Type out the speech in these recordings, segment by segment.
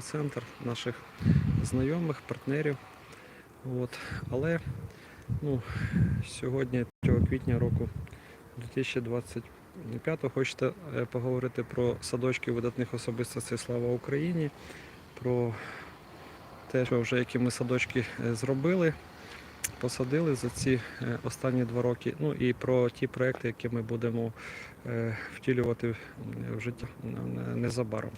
центр наших знайомих, партнерів. От. Але ну, сьогодні, 3 квітня року 2025 хочете е, поговорити про садочки видатних особистостей Слава Україні, про те, що вже які ми садочки е, зробили, посадили за ці е, останні два роки. Ну і про ті проекти, які ми будемо е, втілювати в життя незабаром.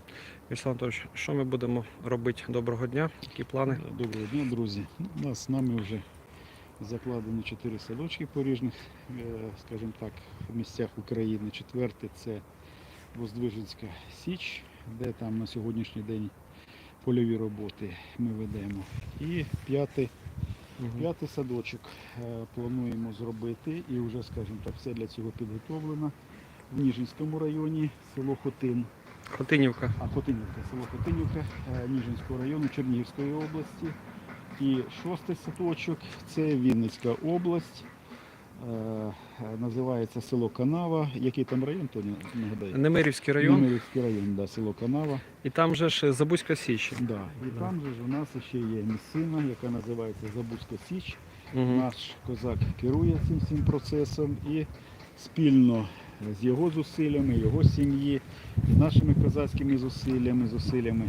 Вячеслав Анатольович, що ми будемо робити? Доброго дня, які плани? Доброго дня, друзі. У нас з нами вже закладено чотири садочки по різних, е, скажімо так, місцях України. Четвертий це Воздвиженська Січ, де там на сьогоднішній день польові роботи ми ведемо. І п'ятий, п'ятий садочок е, плануємо зробити і вже, скажімо так, все для цього підготовлено. В Ніжинському районі, село Хотин. Хотинівка. А Хотинівка, село Хотинівка е, Ніжинського району Чернігівської області. І шостий садочок це Вінницька область. Е, Називається село Канава. Який там район, то не нагадаю? Немирівський район, Немирівський район, да, село Канава. і там же ж Забузька Січ. Да. І Да. там же ж у нас ще є місцина, яка називається Забузька Січ. Угу. Наш козак керує цим всім процесом і спільно з його зусиллями, його сім'ї, з нашими козацькими зусиллями, зусиллями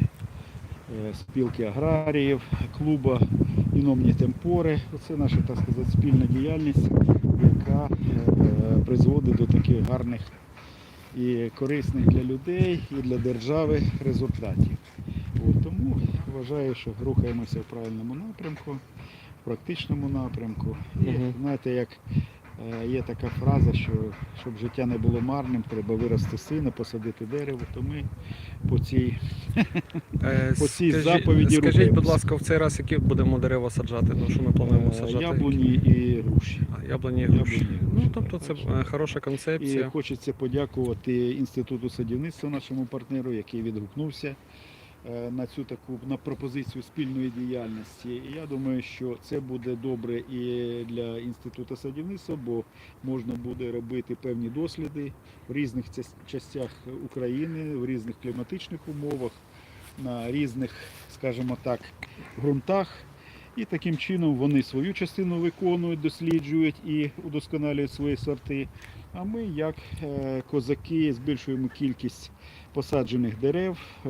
е, спілки аграріїв, клуба Іномні Темпори. Оце наша, так сказати, спільна діяльність, яка е, призводить до таких гарних і корисних для людей і для держави результатів. От, тому вважаю, що рухаємося в правильному напрямку, в практичному напрямку. І знаєте, як є така фраза, що щоб життя не було марним, треба вирости сина, посадити дерево, то ми по цій Е, По цій скажі- заповіді Скажіть, будь ласка, в цей раз які будемо дерева саджати? Ну, що ми плануємо е, саджати? яблуні і груші. А, Яблуні і груші. Яблуні Ну, тобто це так що- е, І хочеться подякувати Інституту садівництва, нашому партнеру, який відгукнувся е, на цю таку на пропозицію спільної діяльності. Я думаю, що це буде добре і для інституту садівництва, бо можна буде робити певні досліди в різних частях України, в різних кліматичних умовах, на різних, скажімо так, ґрунтах. І таким чином вони свою частину виконують, досліджують і удосконалюють свої сорти. А ми, як е, козаки, збільшуємо кількість посаджених дерев, е,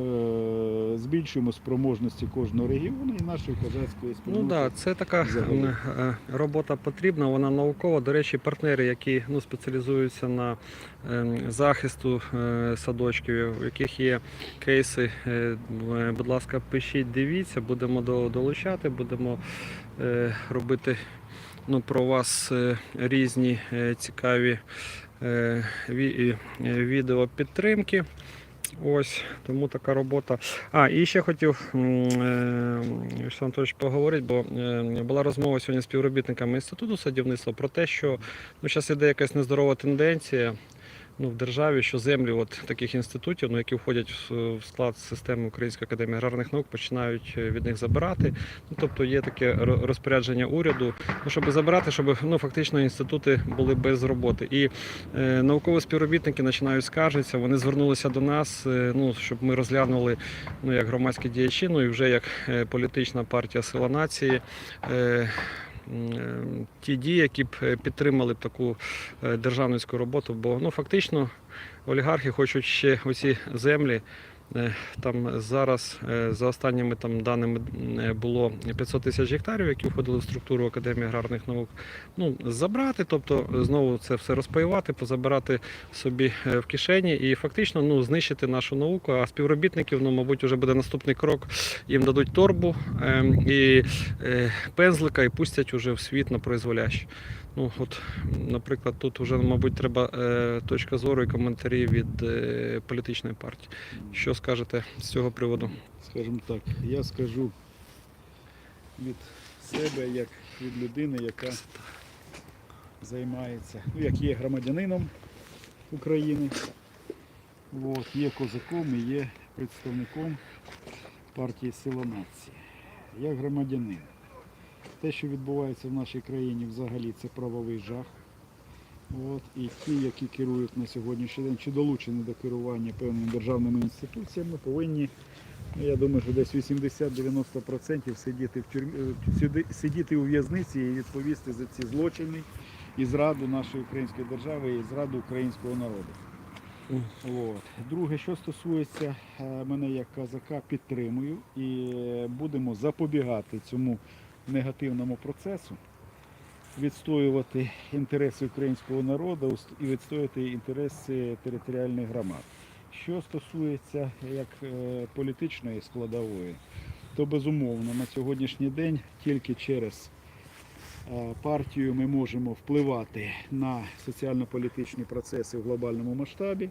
збільшуємо спроможності кожного регіону і нашої козацької Ну так, да, це така взагалі. е, робота потрібна, вона наукова. До речі, партнери, які ну, спеціалізуються на захисту е, садочків, у яких є кейси, е, е, будь ласка, пишіть, дивіться, будемо долучати, будемо е, робити ну, про вас е, різні е, цікаві е, ві- е, відео підтримки. Ось тому така робота. А, і ще хотів Вячеслав Анатолійович поговорити, бо е, була розмова сьогодні з співробітниками інституту садівництва про те, що ну, зараз іде якась нездорова тенденція ну, в державі, що землі от таких інститутів, ну, які входять в, склад системи Української академії аграрних наук, починають е, від них забирати. Ну, тобто є таке розпорядження уряду, ну, щоб забирати, щоб ну, фактично інститути були без роботи. І е, наукові співробітники починають скаржитися, вони звернулися до нас, е, ну, щоб ми розглянули ну, як громадські діячі, ну і вже як е, політична партія Сила нації. е, Ті дії, які б е, підтримали б таку е, державницьку роботу, бо ну фактично олігархи хочуть ще оці землі. Е, Там зараз е, за останніми там даними е, було 500 тисяч гектарів, які входили в структуру Академії аграрних наук. Ну забрати, тобто знову це все розпаювати, позабирати собі в кишені і фактично ну, знищити нашу науку. А співробітників, ну, мабуть, вже буде наступний крок. Їм дадуть торбу ем, і пензлика і пустять уже в світ на произволяще. Ну, от, наприклад, тут вже, мабуть, треба е, точка зору і коментарі від е, політичної партії. Що скажете з цього приводу? Скажімо так, я скажу від себе, як від людини, яка займається, ну, як є громадянином України, от, є козаком і є представником партії Сила нації. Як громадянин. Те, що відбувається в нашій країні взагалі, це правовий жах. От, і ті, які керують на сьогоднішній день, чи долучені до керування певними державними інституціями, повинні Ну, Я думаю, що десь 80-90% сидіти в тюрмі, е, сидіти у в'язниці і відповісти за ці злочини і зраду нашої української держави і зраду українського народу. От. Друге, що стосується е, мене як казака, підтримую і е, будемо запобігати цьому негативному процесу, відстоювати інтереси українського народу і відстоювати інтереси територіальних громад. Що стосується як е, політичної складової, то безумовно на сьогоднішній день тільки через е, партію ми можемо впливати на соціально-політичні процеси в глобальному масштабі.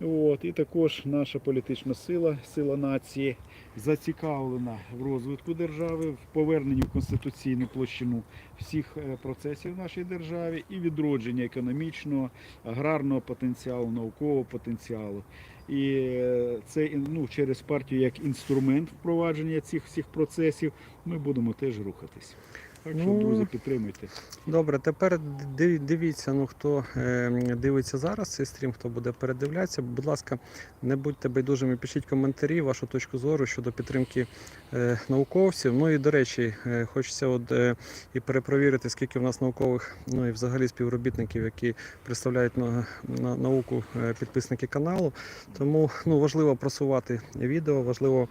От, і також наша політична сила, сила нації, зацікавлена в розвитку держави, в поверненні в конституційну площину всіх е, процесів в нашій державі і відродження економічного, аграрного потенціалу, наукового потенціалу. І е, це ну, через партію як інструмент впровадження цих всіх процесів ми будемо теж рухатись. Так що, Ну, друзі, підтримуйте. Добре, тепер диві- дивіться, ну хто е, дивиться зараз цей стрім, хто буде передивлятися. Будь ласка, не будьте байдужими, пишіть коментарі, вашу точку зору щодо підтримки е, науковців. Ну і до речі, е, хочеться от, е, і перепровірити, скільки в нас наукових, ну і взагалі співробітників, які представляють на, на, науку підписники каналу. Тому ну, важливо просувати відео, важливо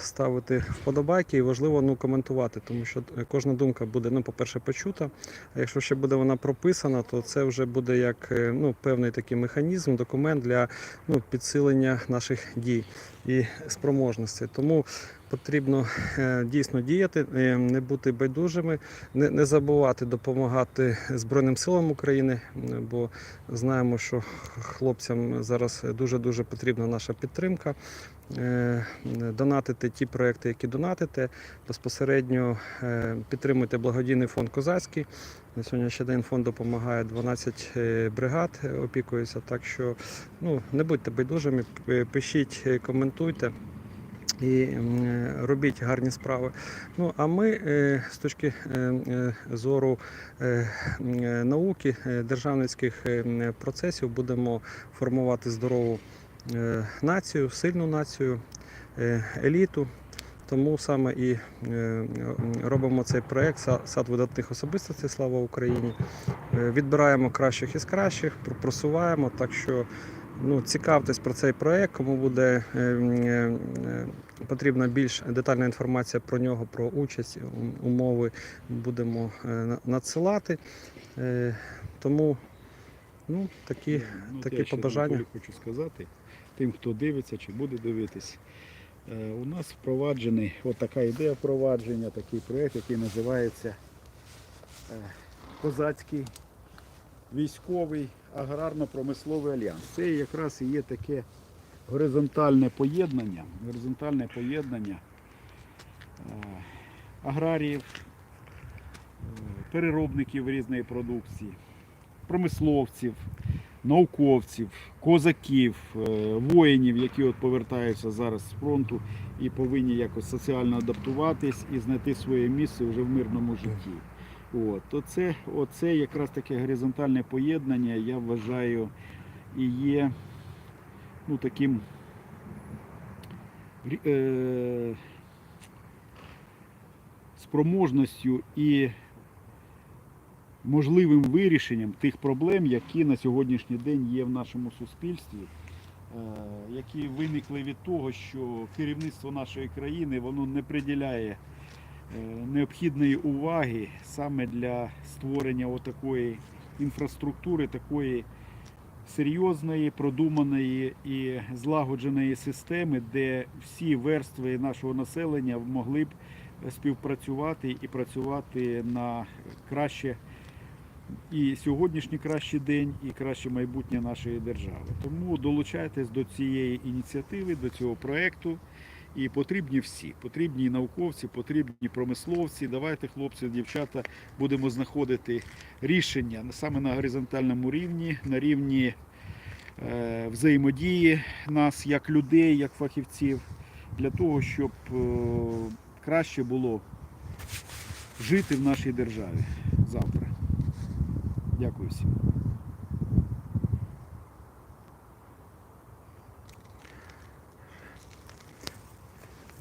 ставити вподобайки і важливо ну, коментувати, тому що е, кожна думка буде, ну, по-перше, почута. А якщо ще буде вона прописана, то це вже буде як е, ну, певний такий механізм, документ для ну, підсилення наших дій і спроможностей. Тому потрібно е, дійсно діяти, е, не бути байдужими, не, не забувати допомагати Збройним силам України, бо знаємо, що хлопцям зараз дуже дуже потрібна наша підтримка. Е, Донатити ті проекти, які донатите, безпосередньо е, підтримуйте благодійний фонд Козацький. На сьогоднішній день фонд допомагає 12 е, бригад, опікується. Так що ну, не будьте байдужими, пишіть, коментуйте. І робіть гарні справи. Ну а ми з точки зору науки, державницьких процесів будемо формувати здорову націю, сильну націю, е, еліту. Тому саме і е, робимо цей проект сад видатних особистостей. Слава Україні. Е, Відбираємо кращих із кращих, просуваємо. Так що ну, цікавтесь про цей проект, кому буде е, е, е, потрібна більш детальна інформація про нього, про участь, умови будемо е, надсилати. Е, Тому ну, такі. Ну, такі я побажання. Хочу сказати тим, хто дивиться чи буде дивитись. Е, У нас впроваджений от така ідея впровадження, такий проєкт, який називається е, Козацький військовий аграрно-промисловий альянс. Це якраз і є таке горизонтальне поєднання, горизонтальне поєднання е, аграріїв, переробників різної продукції, промисловців, науковців, козаків, е, воїнів, які от повертаються зараз з фронту і повинні якось соціально адаптуватись і знайти своє місце вже в мирному житті. От, то це, оце якраз таке горизонтальне поєднання, я вважаю, і є ну, таким е, спроможністю і можливим вирішенням тих проблем, які на сьогоднішній день є в нашому суспільстві, е, які виникли від того, що керівництво нашої країни воно не приділяє е, необхідної уваги саме для створення отакої інфраструктури, такої серйозної, продуманої і злагодженої системи, де всі верстви нашого населення могли б співпрацювати і працювати на краще і сьогоднішній кращий день, і краще майбутнє нашої держави. Тому долучайтесь до цієї ініціативи, до цього проєкту. І потрібні всі, потрібні і науковці, потрібні промисловці. Давайте, хлопці, дівчата, будемо знаходити рішення саме на горизонтальному рівні, на рівні е, взаємодії нас як людей, як фахівців, для того, щоб е, краще було жити в нашій державі завтра. Дякую всім.